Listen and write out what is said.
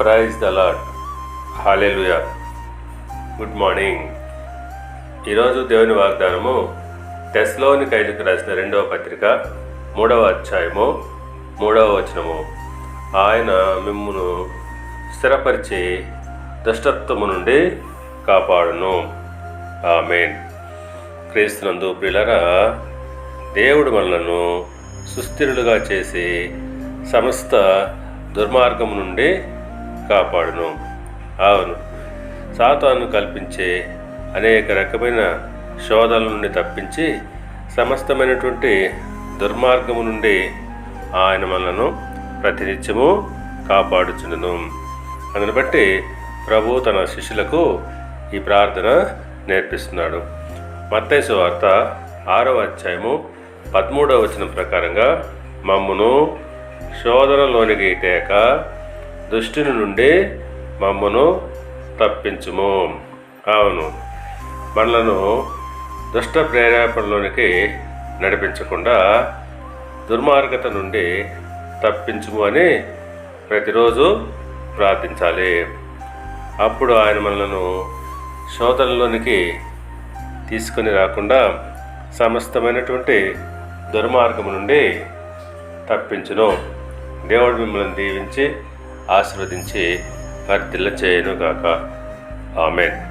Praise the lord hallelujah good morning ఈరోజు దేవుని వాగ్దానము టెస్లోని ఖైదుకు రాసిన రెండవ పత్రిక మూడవ అధ్యాయము మూడవ వచనము. ఆయన మిమ్మును స్థిరపరిచి దుష్టత్వము నుండి కాపాడును. ఆమెన్. క్రీస్తునందు ప్రిలరా దేవుడు మనలను సుస్థిరులుగా చేసి సమస్త దుర్మార్గం నుండి కాపాడును. అవును సాతాను కల్పించే అనేక రకమైన శోధల నుండి తప్పించి సమస్తమైనటువంటి దుర్మార్గము నుండి ఆయన మనలను ప్రతినిత్యము కాపాడుచుండును. అందుని బట్టి ప్రభు తన శిష్యులకు ఈ ప్రార్థన నేర్పిస్తున్నాడు. మత్తైసు వార్త ఆరవ అధ్యాయము పదమూడవ వచనం ప్రకారంగా మమ్మును శోధనలోనికి తేక దుష్టుని నుండి మమ్మను తప్పించుము. అవును. మనలను దుష్ట ప్రేరేపణలోనికి నడిపించకుండా దుర్మార్గత నుండి తప్పించుము అని ప్రతిరోజు ప్రార్థించాలి. అప్పుడు ఆయన మనలను శోధనలోనికి తీసుకొని రాకుండా సమస్తమైనటువంటి దుర్మార్గము నుండి తప్పించును. దేవుడు మిమ్మల్ని దీవించి ఆశీర్వదించి వర్తిల్ల చేయను గాక ఆమెన్.